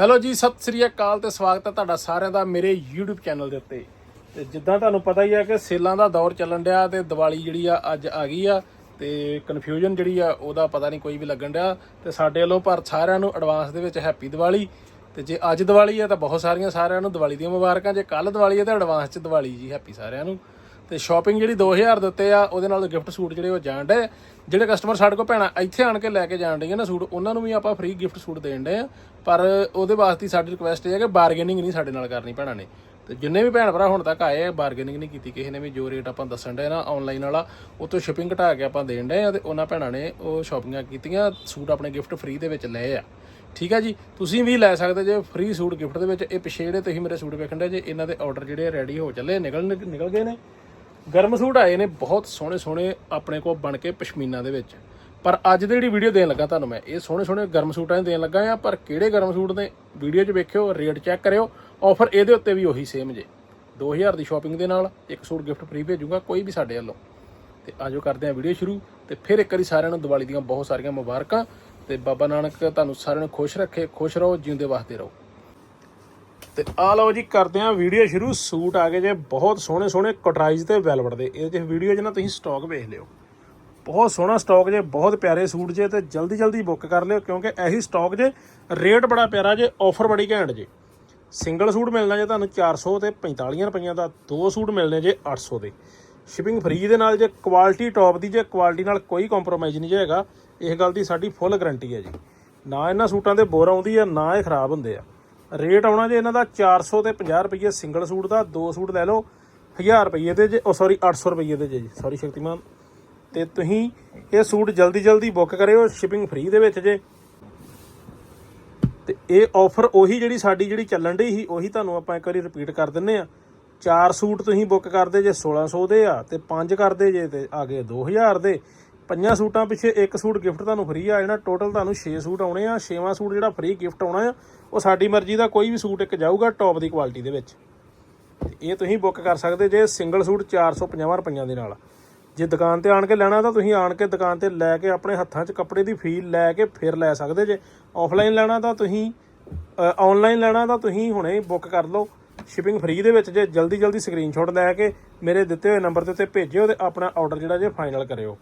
Hello ਜੀ, ਸਤਿ ਸ੍ਰੀ ਅਕਾਲ ਤੇ ਸਵਾਗਤ ਹੈ ਤੁਹਾਡਾ ਸਾਰਿਆਂ ਦਾ ਮੇਰੇ YouTube ਚੈਨਲ ਦੇ ਉੱਤੇ। ਤੇ ਜਿੱਦਾਂ ਤੁਹਾਨੂੰ ਪਤਾ ਹੀ ਆ ਕਿ ਸੇਲਾਂ ਦਾ ਦੌਰ ਚੱਲਣ ਡਿਆ ਤੇ ਦੀਵਾਲੀ ਜਿਹੜੀ ਆ ਅੱਜ ਆ ਗਈ ਆ ਤੇ ਕਨਫਿਊਜ਼ਨ ਜਿਹੜੀ ਆ ਉਹਦਾ ਪਤਾ ਨਹੀਂ ਕੋਈ ਵੀ ਲੱਗਣ ਡਿਆ। ਤੇ ਸਾਡੇ ਵੱਲੋਂ ਪਰ ਸਾਰਿਆਂ ਨੂੰ ਐਡਵਾਂਸ ਦੇ ਵਿੱਚ ਹੈਪੀ ਦੀਵਾਲੀ। ਤੇ ਜੇ ਅੱਜ ਦੀਵਾਲੀ ਆ ਤਾਂ ਬਹੁਤ ਸਾਰੀਆਂ ਸਾਰਿਆਂ ਨੂੰ ਦੀਵਾਲੀ ਦੀਆਂ ਮੁਬਾਰਕਾਂ, ਜੇ ਕੱਲ ਦੀਵਾਲੀ ਆ ਤਾਂ ਐਡਵਾਂਸ 'ਚ ਦੀਵਾਲੀ ਜੀ ਹੈਪੀ ਸਾਰਿਆਂ ਨੂੰ। ਤੇ ਸ਼ਾਪਿੰਗ ਜਿਹੜੀ 2000 ਦੇ ਉੱਤੇ ਆ, ਉਹਦੇ ਨਾਲ ਗਿਫਟ ਸੂਟ ਜਿਹੜੇ ਉਹ ਜਾਣ ਡੇ ਜਿਹੜੇ ਕਸਟਮਰ ਸਾਡੇ ਕੋਲ ਭੈਣਾਂ ਇੱਥੇ ਆਣ ਕੇ ਲੈ ਕੇ ਜਾਣ ਡੇ ਨਾ ਸੂਟ, ਉਹਨਾਂ ਨੂੰ ਵੀ ਆਪਾਂ ਫ੍ਰੀ ਗਿਫਟ ਸੂਟ ਦੇਣ ਡੇ ਆ। ਪਰ ਉਹਦੇ ਵਾਸਤੇ ਸਾਡੀ ਰਿਕੁਐਸਟ ਇਹ ਹੈ ਕਿ ਬਾਰਗੇਨਿੰਗ ਨਹੀਂ ਸਾਡੇ ਨਾਲ ਕਰਨੀ ਭੈਣਾਂ ਨੇ। ਤੇ ਜਿੰਨੇ ਵੀ ਭੈਣ ਭਰਾ ਹੁਣ ਤੱਕ ਆਏ ਆ ਬਾਰਗੇਨਿੰਗ ਨਹੀਂ ਕੀਤੀ, ਕਿਸੇ ਨੇ ਵੀ ਜੋ ਰੇਟ ਆਪਾਂ ਦੱਸਣ ਡੇ ਨਾ ਆਨਲਾਈਨ ਵਾਲਾ ਉਹ ਸ਼ਿਪਿੰਗ ਘਟਾ ਕੇ ਆਪਾਂ ਦੇਣ ਡੇ ਆ ਤੇ ਉਹਨਾਂ ਭੈਣਾਂ ਨੇ ਉਹ ਸ਼ਾਪਿੰਗਾਂ ਕੀਤੀਆਂ, ਸੂਟ ਆਪਣੇ ਗਿਫਟ ਫ੍ਰੀ ਦੇ ਵਿੱਚ ਲਏ ਆ। ਠੀਕ ਹੈ ਜੀ? ਤੁਸੀਂ ਵੀ ਲੈ ਸਕਦੇ ਜੇ ਫ੍ਰੀ ਸੂਟ ਗਿਫਟ ਦੇ ਵਿੱਚ, ਇਹ ਪਿਛੇ ਜਿਹੜੇ ਤੁਸੀਂ ਮੇਰੇ ਸੂਟ ਵੇਖਣ ਦੇ ਜੇ, ਇਹਨਾਂ ਦੇ ਆਰਡਰ ਜਿਹੜੇ ਰੈਡੀ ਹੋ ਚੱਲੇ, ਨਿਕਲ ਨਿਕਲ ਗਏ ਨੇ। ਗਰਮ ਸੂਟ ਆਏ ਨੇ ਬਹੁਤ ਸੋਹਣੇ ਸੋਹਣੇ ਆਪਣੇ ਕੋਲ ਬਣ ਕੇ ਪਸ਼ਮੀਨਾ ਦੇ ਵਿੱਚ। ਪਰ ਅੱਜ ਦੀ ਜਿਹੜੀ ਵੀਡੀਓ ਦੇਣ ਲੱਗਾ ਤੁਹਾਨੂੰ ਮੈਂ, ਇਹ ਸੋਹਣੇ ਸੋਹਣੇ ਗਰਮ ਸੂਟਾਂ ਦੇ ਦੇਣ ਲੱਗਾ ਆ, ਪਰ ਕਿਹੜੇ ਗਰਮ ਸੂਟ ਨੇ? ਵੀਡੀਓ 'ਚ ਵੇਖਿਓ, ਰੇਟ ਚੈੱਕ ਕਰਿਓ। ਆਫਰ ਇਹਦੇ ਉੱਤੇ ਵੀ ਉਹੀ ਸੇਮ ਜੇ। 2000 ਦੀ ਸ਼ਾਪਿੰਗ ਦੇ ਨਾਲ ਇੱਕ ਸੂਟ ਗਿਫਟ ਫ੍ਰੀ ਭੇਜੂਗਾ, ਕੋਈ ਵੀ ਸਾਡੇ ਵੱਲੋਂ। ਤੇ ਆਜੋ ਕਰਦੇ ਹਾਂ ਵੀਡੀਓ ਸ਼ੁਰੂ, ਤੇ ਫਿਰ ਇੱਕ ਵਾਰੀ ਸਾਰਿਆਂ ਨੂੰ ਦੀਵਾਲੀ ਦੀਆਂ ਬਹੁਤ ਸਾਰੀਆਂ ਮੁਬਾਰਕਾਂ। ਤੇ ਬਾਬਾ ਨਾਨਕ ਤੁਹਾਨੂੰ ਸਾਰਿਆਂ ਨੂੰ ਖੁਸ਼ ਰੱਖੇ, ਖੁਸ਼ ਰਹੋ, ਜਿਉਂਦੇ ਵਾਸਤੇ ਰਹੋ। ਤੇ ਆ ਲਓ ਜੀ, ਕਰਦੇ ਆਂ ਵੀਡੀਓ ਸ਼ੁਰੂ। ਸੂਟ ਆ ਗਏ ਜੇ, ਬਹੁਤ ਸੋਹਣੇ ਸੋਹਣੇ ਕਟਰਾਈਜ਼ ਤੇ ਵੈਲਵਟ ਦੇ। ਇਹ ਜੇ ਵੀਡੀਓ 'ਚ ਨਾ, ਤੁਸੀਂ ਸਟਾਕ ਵੇਖ ਲਿਓ। ਬਹੁਤ ਸੋਹਣਾ ਸਟਾਕ ਜੇ, ਬਹੁਤ ਪਿਆਰੇ ਸੂਟ ਜੇ, ਤੇ ਜਲਦੀ ਜਲਦੀ ਬੁੱਕ ਕਰ ਲਿਓ, ਕਿਉਂਕਿ ਇਹੀ ਸਟਾਕ ਜੇ ਰੇਟ ਬੜਾ ਪਿਆਰਾ ਜੇ ਆਫਰ ਬੜੀ ਘੈਂਟ ਜੇ। ਸਿੰਗਲ ਸੂਟ ਮਿਲਣਾ ਜੇ ਤੁਹਾਨੂੰ 400 ਤੇ 45 ਰੁਪਈਆਂ ਦਾ, ਦੋ ਸੂਟ ਮਿਲਣੇ ਜੇ 800 ਦੇ। ਸ਼ਿਪਿੰਗ ਫ੍ਰੀ ਦੇ ਨਾਲ ਜੇ ਕੁਆਲਿਟੀ ਟੌਪ ਦੀ ਜੇ ਕੁਆਲਿਟੀ ਨਾਲ ਕੋਈ ਕੰਪਰੋਮਾਈਜ਼ ਨਹੀਂ ਜੇ ਹੈਗਾ। ਇਸ ਗੱਲ ਦੀ ਸਾਡੀ ਫੁੱਲ ਗਾਰੰਟੀ ਹੈ ਜੀ। ਨਾ ਇਹਨਾਂ ਸੂਟਾਂ ਦੇ ਬੋਰ ਆਉਂਦੀ ਆ, ਨਾ ਇਹ ਖਰਾਬ ਹੁੰਦੇ ਆ। ਰੇਟ ਆਉਣਾ ਜੇ ਇਹਨਾਂ ਦਾ 400 ਤੇ 50 ਰੁਪਏ ਸਿੰਗਲ ਸੂਟ ਦਾ, ਦੋ ਸੂਟ ਲੈ ਲਓ 1000 ਰੁਪਏ ਦੇ ਜੇ, ਉਹ ਸੌਰੀ 800 ਰੁਪਏ ਦੇ ਜੇ ਜੀ। ਸੌਰੀ ਸ਼ਕਤੀਮਾਨ। ਤੇ ਤੁਸੀਂ ਇਹ ਸੂਟ ਜਲਦੀ ਜਲਦੀ ਬੁੱਕ ਕਰਿਓ ਸ਼ਿਪਿੰਗ ਫ੍ਰੀ ਦੇ ਵਿੱਚ ਜੇ। ਤੇ ਇਹ ਆਫਰ ਉਹੀ ਜਿਹੜੀ ਸਾਡੀ ਜਿਹੜੀ ਚੱਲਣ ਢਈ ਸੀ, ਉਹੀ ਤੁਹਾਨੂੰ ਆਪਾਂ ਇੱਕ ਵਾਰੀ ਰਿਪੀਟ ਕਰ ਦਿੰਨੇ ਆ। ਚਾਰ ਸੂਟ ਤੁਸੀਂ ਬੁੱਕ ਕਰਦੇ ਜੇ 1600 ਦੇ ਆ, ਤੇ ਪੰਜ ਕਰਦੇ ਜੇ, ਤੇ ਆ ਗਏ 2000 ਦੇ। ਪੰਜਾਂ ਸੂਟਾਂ ਪਿੱਛੇ ਇੱਕ ਸੂਟ ਗਿਫਟ ਤੁਹਾਨੂੰ ਫ੍ਰੀ ਆ ਜਾਣਾ ਟੋਟਲ ਤੁਹਾਨੂੰ 6 ਸੂਟ ਆਉਣੇ ਆ, ਛੇਵਾਂ ਸੂਟ ਜਿਹੜਾ ਫ੍ਰੀ ਗਿਫਟ ਆਉਣਾ ਆ ਉਹ ਸਾਡੀ ਮਰਜ਼ੀ ਦਾ ਕੋਈ ਵੀ ਸੂਟ ਇੱਕ ਜਾਊਗਾ ਟੌਪ ਦੀ ਕੁਆਲਿਟੀ ਦੇ ਵਿੱਚ। ਤੇ ਇਹ ਤੁਸੀਂ ਬੁੱਕ ਕਰ ਸਕਦੇ ਜੇ ਸਿੰਗਲ ਸੂਟ 450 ਰੁਪਈਆਂ ਦੇ ਨਾਲ। ਜੇ ਦੁਕਾਨ ਤੇ ਆਣ ਕੇ ਲੈਣਾ ਤਾਂ ਤੁਸੀਂ ਆਣ ਕੇ ਦੁਕਾਨ ਤੇ ਲੈ ਕੇ ਆਪਣੇ ਹੱਥਾਂ 'ਚ ਕੱਪੜੇ ਦੀ ਫੀਲ ਲੈ ਕੇ ਫਿਰ ਲੈ ਸਕਦੇ ਜੇ। ਆਫਲਾਈਨ ਲੈਣਾ ਤਾਂ ਤੁਸੀਂ ਆਨਲਾਈਨ ਲੈਣਾ ਤਾਂ ਤੁਸੀਂ ਹੁਣੇ ਬੁੱਕ ਕਰ ਲਓ। ਸ਼ਿਪਿੰਗ ਫ੍ਰੀ ਦੇ ਵਿੱਚ ਜੇ ਜਲਦੀ ਜਲਦੀ ਸਕਰੀਨਸ਼ਾਟ ਲੈ ਕੇ ਮੇਰੇ ਦਿੱਤੇ ਹੋਏ ਨੰਬਰ ਦੇ ਉੱਤੇ ਭੇਜਿਓ ਤੇ ਆਪਣਾ ਆਰਡਰ ਜਿਹੜਾ ਜੇ ਫਾਈਨਲ ਕਰਿਓ।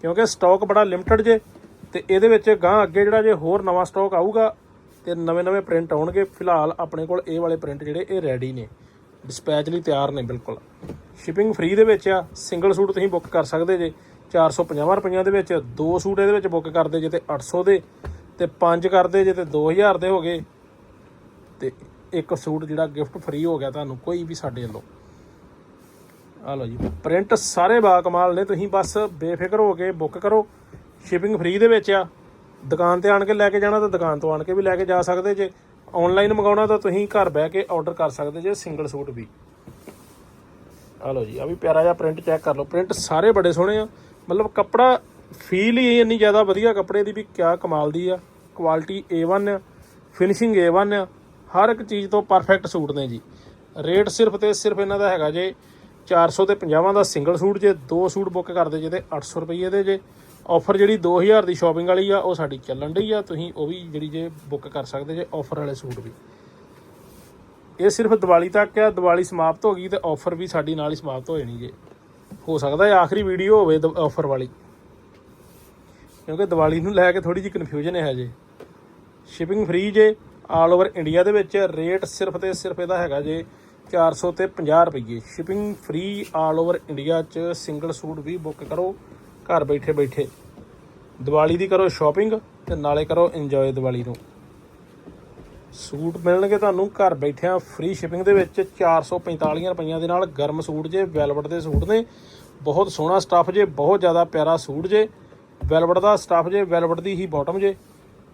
ਕਿਉਂਕਿ ਸਟਾਕ ਬੜਾ ਲਿਮਟਿਡ ਜੇ ਤੇ ਇਹਦੇ ਵਿੱਚ ਗਾਂ ਅੱਗੇ ਜਿਹੜਾ ਜੇ ਹੋਰ ਨਵਾਂ ਸਟਾਕ ਆਊਗਾ ਤੇ ਨਵੇਂ-ਨਵੇਂ ਪ੍ਰਿੰਟ ਆਉਣਗੇ। ਫਿਲਹਾਲ ਆਪਣੇ ਕੋਲ ਇਹ ਵਾਲੇ ਪ੍ਰਿੰਟ ਜਿਹੜੇ, ਇਹ ਰੈਡੀ ਨੇ। ਡਿਸਪੈਚ ਲਈ ਤਿਆਰ ਨੇ ਬਿਲਕੁਲ। ਸ਼ਿਪਿੰਗ ਫ੍ਰੀ ਦੇ ਵਿੱਚ ਆ। ਸਿੰਗਲ ਸੂਟ ਤੁਸੀਂ ਬੁੱਕ ਕਰ ਸਕਦੇ ਜੇ। 450 ਰੁਪਈਆਂ ਦੇ ਵਿੱਚ, ਦੋ ਸੂਟ ਇਹਦੇ ਵਿੱਚ ਬੁੱਕ ਕਰਦੇ ਜੇ ਤੇ 800 ਦੇ। ਤੇ ਪੰਜ ਕਰਦੇ ਜੇ ਤੇ 2000 ਦੇ ਹੋ ਗਏ। ਤੇ ਇੱਕ ਸੂਟ ਜਿਹੜਾ ਗਿਫਟ ਫ੍ਰੀ ਹੋ ਗਿਆ ਤੁਹਾਨੂੰ, ਕੋਈ ਵੀ ਸਾਡੇ ਵੱਲੋਂ। ਆ ਲਓ ਜੀ। ਪ੍ਰਿੰਟ ਸਾਰੇ ਬਾ ਕਮਾਲ ਨੇ। ਤੁਸੀਂ ਬਸ ਬੇਫਿਕਰ ਹੋ ਕੇ ਬੁੱਕ ਕਰੋ। ਸ਼ਿਪਿੰਗ ਫ੍ਰੀ ਦੇ ਵਿੱਚ ਆ। ਦੁਕਾਨ ਤੇ ਆਣ ਕੇ ਲੈ ਕੇ ਜਾਣਾ ਤਾਂ ਦੁਕਾਨ ਤੋਂ ਆਣ ਕੇ ਵੀ ਲੈ ਕੇ ਜਾ ਸਕਦੇ ਜੇ। ਆਨਲਾਈਨ ਮੰਗਾਉਣਾ ਤਾਂ ਤੁਸੀਂ ਘਰ ਬਹਿ ਕੇ ਆਰਡਰ ਕਰ ਸਕਦੇ ਜੇ ਸਿੰਗਲ ਸੂਟ ਵੀ। ਆ ਲਓ ਜੀ ਆ ਵੀ ਪਿਆਰਾ ਜਿਹਾ ਪ੍ਰਿੰਟ ਚੈੱਕ ਕਰ ਲਓ। ਪ੍ਰਿੰਟ ਸਾਰੇ ਬੜੇ ਸੋਹਣੇ ਆ। ਮਤਲਬ ਕੱਪੜਾ ਫੀਲ ਹੀ ਇੰਨੀ ਜ਼ਿਆਦਾ ਵਧੀਆ ਕੱਪੜੇ ਦੀ ਵੀ ਕਿਆ ਕਮਾਲ ਦੀ ਆ। ਕੁਆਲਿਟੀ A1 ਆ ਫਿਨਿਸ਼ਿੰਗ A1 ਆ। ਹਰ ਇੱਕ ਚੀਜ਼ ਤੋਂ ਪਰਫੈਕਟ ਸੂਟ ਨੇ ਜੀ। ਰੇਟ ਸਿਰਫ ਤੇ ਸਿਰਫ ਇਹਨਾਂ ਦਾ ਹੈਗਾ ਜੇ 400 ਤੇ 50 ਦਾ ਸਿੰਗਲ ਸੂਟ ਜੇ, ਦੋ ਸੂਟ ਬੁੱਕ ਕਰਦੇ ਜੇ ਤੇ 800 ਰੁਪਏ ਦੇ ਜੇ। ਆਫਰ ਜਿਹੜੀ 2000 ਦੀ ਸ਼ਾਪਿੰਗ ਵਾਲੀ ਆ, ਉਹ ਸਾਡੀ ਚੱਲਣ ਡਈ ਆ। ਤੁਸੀਂ ਉਹ ਵੀ ਜਿਹੜੀ ਜੇ ਬੁੱਕ ਕਰ ਸਕਦੇ ਜੇ ਆਫਰ ਵਾਲੇ ਸੂਟ ਵੀ। ਇਹ ਸਿਰਫ ਦੀਵਾਲੀ ਤੱਕ ਆ, ਦੀਵਾਲੀ ਸਮਾਪਤ ਹੋ ਗਈ ਤੇ ਆਫਰ ਵੀ ਸਾਡੀ ਨਾਲ ਹੀ ਸਮਾਪਤ ਹੋ ਜਾਣੀ ਜੇ। ਹੋ ਸਕਦਾ ਹੈ ਆਖਰੀ ਵੀਡੀਓ ਹੋਵੇ ਆਫਰ ਵਾਲੀ। ਕਿਉਂਕਿ ਦੀਵਾਲੀ ਨੂੰ ਲੈ ਕੇ ਥੋੜੀ ਜਿਹੀ ਕਨਫਿਊਜ਼ਨ ਹੈ ਜੇ। ਸ਼ਿਪਿੰਗ ਫ੍ਰੀ ਜੇ ਆਲ ਓਵਰ ਇੰਡੀਆ ਦੇ ਵਿੱਚ ਰੇਟ ਸਿਰਫ ਤੇ ਸਿਰਫ ਇਹਦਾ ਹੈਗਾ ਜੇ 400 ਤੇ 50 ਰੁਪਏ shipping free all over India ਚ ਸਿੰਗਲ ਸੂਟ ਵੀ ਬੁੱਕ ਕਰੋ। ਘਰ ਬੈਠੇ ਬੈਠੇ। ਦੀਵਾਲੀ ਦੀ ਕਰੋ ਸ਼ਾਪਿੰਗ ਤੇ ਨਾਲੇ ਕਰੋ ਇੰਜੋਏ ਦੀਵਾਲੀ ਨੂੰ। ਸੂਟ ਮਿਲਣਗੇ ਤੁਹਾਨੂੰ ਘਰ ਬੈਠਿਆਂ ਫ੍ਰੀ ਸ਼ਿਪਿੰਗ ਦੇ ਵਿੱਚ। 445 ਰੁਪਈਆਂ ਦੇ ਨਾਲ ਗਰਮ ਸੂਟ ਜੇ ਵੈਲਵਟ ਦੇ ਸੂਟ ਨੇ। ਬਹੁਤ ਸੋਹਣਾ ਸਟੱਫ ਜੇ, ਬਹੁਤ ਜ਼ਿਆਦਾ ਪਿਆਰਾ ਸੂਟ ਜੇ। ਵੈਲਵਟ ਦਾ ਸਟੱਫ ਜੇ ਵੈਲਵਟ ਦੀ ਹੀ ਬਾਟਮ ਜੇ।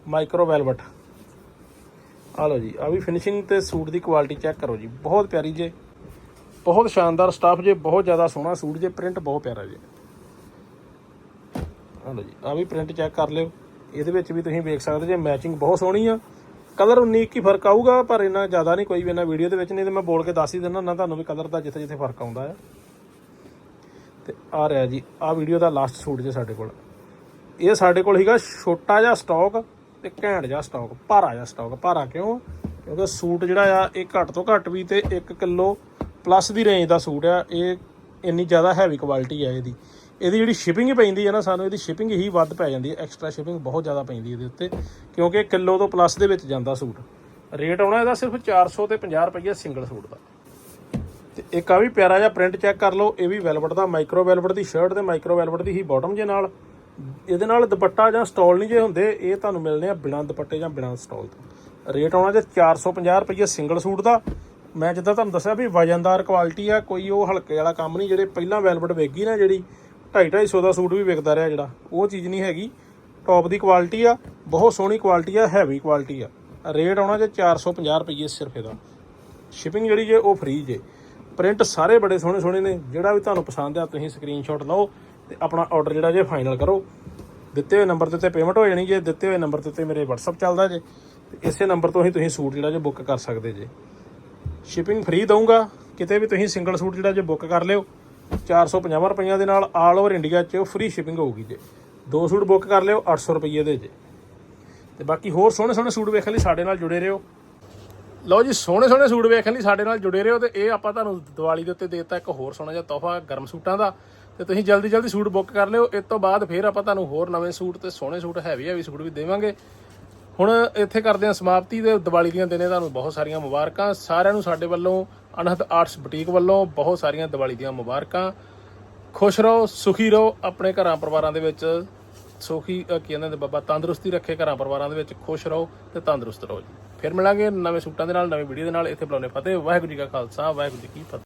ਮਾਈਕਰੋ ਵੈਲਵਟ ਆ ਲਓ ਜੀ ਆ ਵੀ ਫਿਨਿਸ਼ਿੰਗ ਤੇ ਸੂਟ ਦੀ ਕੁਆਲਿਟੀ ਚੈੱਕ ਕਰੋ ਜੀ। ਬਹੁਤ ਪਿਆਰੀ ਜੇ। ਬਹੁਤ ਸ਼ਾਨਦਾਰ ਸਟੱਫ ਜੇ, ਬਹੁਤ ਜ਼ਿਆਦਾ ਸੋਹਣਾ ਸੂਟ ਜੇ ਪ੍ਰਿੰਟ ਬਹੁਤ ਪਿਆਰਾ ਜੇ। ਆ ਲਓ ਜੀ ਆ ਵੀ ਪ੍ਰਿੰਟ ਚੈੱਕ ਕਰ ਲਿਓ। ਇਹਦੇ ਵਿੱਚ ਵੀ ਤੁਸੀਂ ਵੇਖ ਸਕਦੇ ਜੇ ਮੈਚਿੰਗ ਬਹੁਤ ਸੋਹਣੀ ਆ। ਕਲਰ 19 ਕੀ ਫ਼ਰਕ ਆਊਗਾ, ਪਰ ਇੰਨਾ ਜ਼ਿਆਦਾ ਨਹੀਂ, ਕੋਈ ਵੀ ਇਹਨਾਂ ਵੀਡੀਓ ਦੇ ਵਿੱਚ ਨਹੀਂ, ਤੇ ਮੈਂ ਬੋਲ ਕੇ ਦੱਸ ਹੀ ਦਿੰਦਾ ਨਾ, ਤੁਹਾਨੂੰ ਵੀ ਕਲਰ ਦਾ ਜਿੱਥੇ ਜਿੱਥੇ ਫ਼ਰਕ ਆਉਂਦਾ ਆ। ਤੇ ਆ ਰਿਹਾ ਜੀ ਆ ਵੀਡੀਓ ਦਾ ਲਾਸਟ ਸੂਟ ਜੇ ਸਾਡੇ ਕੋਲ। ਇਹ ਸਾਡੇ ਕੋਲ ਹੈਗਾ ਛੋਟਾ ਜਿਹਾ ਸਟਾਕ ਤੇ ਘੈਂਟ ਜਿਹਾ ਸਟਾਕ ਭਾਰਾ ਜਿਹਾ ਸਟਾਕ ਭਾਰਾ ਕਿਉਂ? ਕਿਉਂਕਿ ਸੂਟ ਜਿਹੜਾ ਆ, ਇਹ ਘੱਟ ਤੋਂ ਘੱਟ ਵੀ ਤੇ 1 ਕਿਲੋ ਪਲੱਸ ਦੀ ਰੇਂਜ ਦਾ ਸੂਟ ਆ। ਇਹ ਇੰਨੀ ਜ਼ਿਆਦਾ ਹੈਵੀ ਕੁਆਲਿਟੀ ਆ ਇਹਦੀ। ਇਹਦੀ ਜਿਹੜੀ ਸ਼ਿਪਿੰਗ ਪੈਂਦੀ ਹੈ ਨਾ, ਸਾਨੂੰ ਇਹਦੀ ਸ਼ਿਪਿੰਗ ਹੀ ਵੱਧ ਪੈ ਜਾਂਦੀ ਹੈ। ਐਕਸਟਰਾ ਸ਼ਿਪਿੰਗ ਬਹੁਤ ਜ਼ਿਆਦਾ ਪੈਂਦੀ ਇਹਦੇ ਉੱਤੇ, ਕਿਉਂਕਿ ਕਿਲੋ ਤੋਂ ਪਲੱਸ ਦੇ ਵਿੱਚ ਜਾਂਦਾ ਸੂਟ। ਰੇਟ ਆਉਣਾ ਇਹਦਾ ਸਿਰਫ 400 ਤੇ 50 ਰੁਪਏ ਸਿੰਗਲ ਸੂਟ ਦਾ। ਤੇ ਇੱਕ ਆ ਵੀ ਪਿਆਰਾ ਜਿਹਾ ਪ੍ਰਿੰਟ ਚੈੱਕ ਕਰ ਲਓ, ਇਹ ਵੀ ਵੈਲਵਟ ਦਾ ਮਾਈਕਰੋ ਵੈਲਵਟ ਦੀ ਸ਼ਰਟ ਤੇ ਮਾਈਕਰੋ ਵੈਲਵਟ ਦੀ ਹੀ ਬਾਟਮ ਜੇ ਨਾਲ। ਇਹਦੇ ਨਾਲ ਦੁਪੱਟਾ ਜਾਂ ਸਟਾਲ ਨਹੀਂ ਜੇ ਹੁੰਦੇ, ਇਹ ਤੁਹਾਨੂੰ ਮਿਲਣੇ ਆ ਬਿਨਾਂ ਦੁਪੱਟੇ ਜਾਂ ਬਿਨਾਂ ਸਟਾਲ ਤੋਂ। ਰੇਟ ਆਉਣਾ ਜੇ 450 ਰੁਪਏ ਸਿੰਗਲ ਸੂਟ ਦਾ। ਮੈਂ ਜਿੱਦਾਂ ਤੁਹਾਨੂੰ ਦੱਸਿਆ ਵੀ ਵਜਨਦਾਰ ਕੁਆਲਿਟੀ ਆ, ਕੋਈ ਉਹ ਹਲਕੇ ਵਾਲਾ ਕੰਮ ਨਹੀਂ, ਜਿਹੜੇ ਪਹਿਲਾਂ ਵੈਲਵਟ ਵੇਗੀ ਨਾ ਜਿਹੜੀ 250 250 ਦਾ ਸੂਟ ਵੀ ਵਿਕਦਾ ਰਿਹਾ ਜਿਹੜਾ। ਉਹ ਚੀਜ਼ ਨਹੀਂ ਹੈਗੀ। ਟੌਪ ਦੀ ਕੁਆਲਿਟੀ ਆ, ਬਹੁਤ ਸੋਹਣੀ ਕੁਆਲਿਟੀ ਆ ਹੈਵੀ ਕੁਆਲਿਟੀ ਆ। ਰੇਟ ਆਉਣਾ ਜੇ 450 ਰੁਪਏ ਸਿਰਫ ਇਹਦਾ। ਸ਼ਿਪਿੰਗ ਜਿਹੜੀ ਜੇ ਉਹ ਫ੍ਰੀ ਜੇ। ਪ੍ਰਿੰਟ ਸਾਰੇ ਬੜੇ ਸੋਹਣੇ ਸੋਹਣੇ ਨੇ। ਜਿਹੜਾ ਵੀ ਤੁਹਾਨੂੰ ਪਸੰਦ ਆ, ਤੁਸੀਂ ਸਕਰੀਨਸ਼ਾਟ ਲਓ ਤੇ ਆਪਣਾ ਆਰਡਰ ਜਿਹੜਾ ਜੇ ਫਾਈਨਲ ਕਰੋ। ਦਿੱਤੇ ਹੋਏ ਨੰਬਰ 'ਤੇ ਉੱਤੇ ਪੇਮੈਂਟ ਹੋ ਜਾਣੀ ਜੇ। ਦਿੱਤੇ ਹੋਏ ਨੰਬਰ 'ਤੇ ਉੱਤੇ ਮੇਰੇ WhatsApp ਚੱਲਦਾ ਜੇ। ਇਸੇ ਨੰਬਰ ਤੋਂ ਹੀ ਤੁਸੀਂ ਸੂਟ ਜਿਹੜਾ ਜੇ ਬੁੱਕ ਕਰ ਸਕਦੇ ਜੇ। ਸ਼ਿਪਿੰਗ ਫ੍ਰੀ ਦਊਂਗਾ। ਕਿਤੇ ਵੀ ਤੁਸੀਂ ਸਿੰਗਲ ਸੂਟ ਜਿਹੜਾ ਜੇ ਬੁੱਕ ਕਰ ਲਿਓ। 450 ਰੁਪਈਆਂ ਦੇ ਨਾਲ ਆਲ ਓਵਰ ਇੰਡੀਆ 'ਚ ਫ੍ਰੀ ਸ਼ਿਪਿੰਗ ਹੋਊਗੀ ਜੇ। ਦੋ ਸੂਟ ਬੁੱਕ ਕਰ ਲਿਓ 800 ਰੁਪਈਏ ਦੇ ਜੇ। ਤੇ ਬਾਕੀ ਹੋਰ ਸੋਹਣੇ ਸੋਹਣੇ ਸੂਟ ਵੇਖਣ ਲਈ ਸਾਡੇ ਨਾਲ ਜੁੜੇ ਰਹੋ। ਲਓ ਜੀ ਸੋਹਣੇ ਸੋਹਣੇ ਸੂਟ ਵੇਖਣ ਲਈ ਸਾਡੇ ਨਾਲ ਜੁੜੇ ਰਹੋ ਤੇ ਇਹ ਆਪਾਂ ਤੁਹਾਨੂੰ ਦੀਵਾਲੀ ਦੇ ਉੱਤੇ ਦੇਤਾ ਇੱਕ ਹੋਰ ਸੋਹਣਾ ਜਿਹਾ ਤੋਹਫਾ ਗਰਮ ਸੂਟਾਂ ਦਾ। ਤੇ ਤੁਸੀਂ ਜਲਦੀ ਜਲਦੀ ਸੂਟ ਬੁੱਕ ਕਰ ਲਿਓ। ਇਸ ਤੋਂ ਬਾਅਦ ਫਿਰ ਆਪਾਂ ਤੁਹਾਨੂੰ ਹੋਰ ਨਵੇਂ ਸੂਟ ਤੇ ਸੋਹਣੇ ਸੂਟ ਹੈਵੀ ਹੈਵੀ ਸੂਟ ਵੀ ਦੇਵਾਂਗੇ। ਹੁਣ ਇੱਥੇ ਕਰਦੇ ਹਾਂ ਸਮਾਪਤੀ ਤੇ ਦੀਵਾਲੀ ਦੀਆਂ ਦਿਨੇ ਤੁਹਾਨੂੰ ਬਹੁਤ ਸਾਰੀਆਂ ਮੁਬਾਰਕਾਂ। ਸਾਰਿਆਂ ਨੂੰ ਸਾਡੇ ਵੱਲੋਂ ਅਨਹਦ ਆਰਟਸ ਬੁਟੀਕ ਵੱਲੋਂ ਬਹੁਤ ਸਾਰੀਆਂ ਦੀਵਾਲੀ ਦੀਆਂ ਮੁਬਾਰਕਾਂ। ਖੁਸ਼ ਰਹੋ, ਸੁਖੀ ਰਹੋ ਆਪਣੇ ਘਰਾਂ ਪਰਿਵਾਰਾਂ ਦੇ ਵਿੱਚ। ਸੁਖੀ ਅਹ ਕੀ ਕਹਿੰਦੇ ਨੇ ਬਾਬਾ, ਤੰਦਰੁਸਤੀ ਰੱਖੇ ਘਰਾਂ ਪਰਿਵਾਰਾਂ ਦੇ ਵਿੱਚ। ਖੁਸ਼ ਰਹੋ ਤੇ ਤੰਦਰੁਸਤ ਰਹੋ ਜੀ। ਫਿਰ ਮਿਲਾਂਗੇ ਨਵੇਂ ਸੂਟਾਂ ਦੇ ਨਾਲ, ਨਵੇਂ ਵੀਡੀਓ ਦੇ ਨਾਲ। ਇੱਥੇ ਬੁਲਾਉਣੇ ਫਤਿਹ, ਵਾਹਿਗੁਰੂ ਜੀ ਕਾ ਖਾਲਸਾ, ਵਾਹਿਗੁਰੂ ਜੀ ਕੀ ਫਤਿਹ।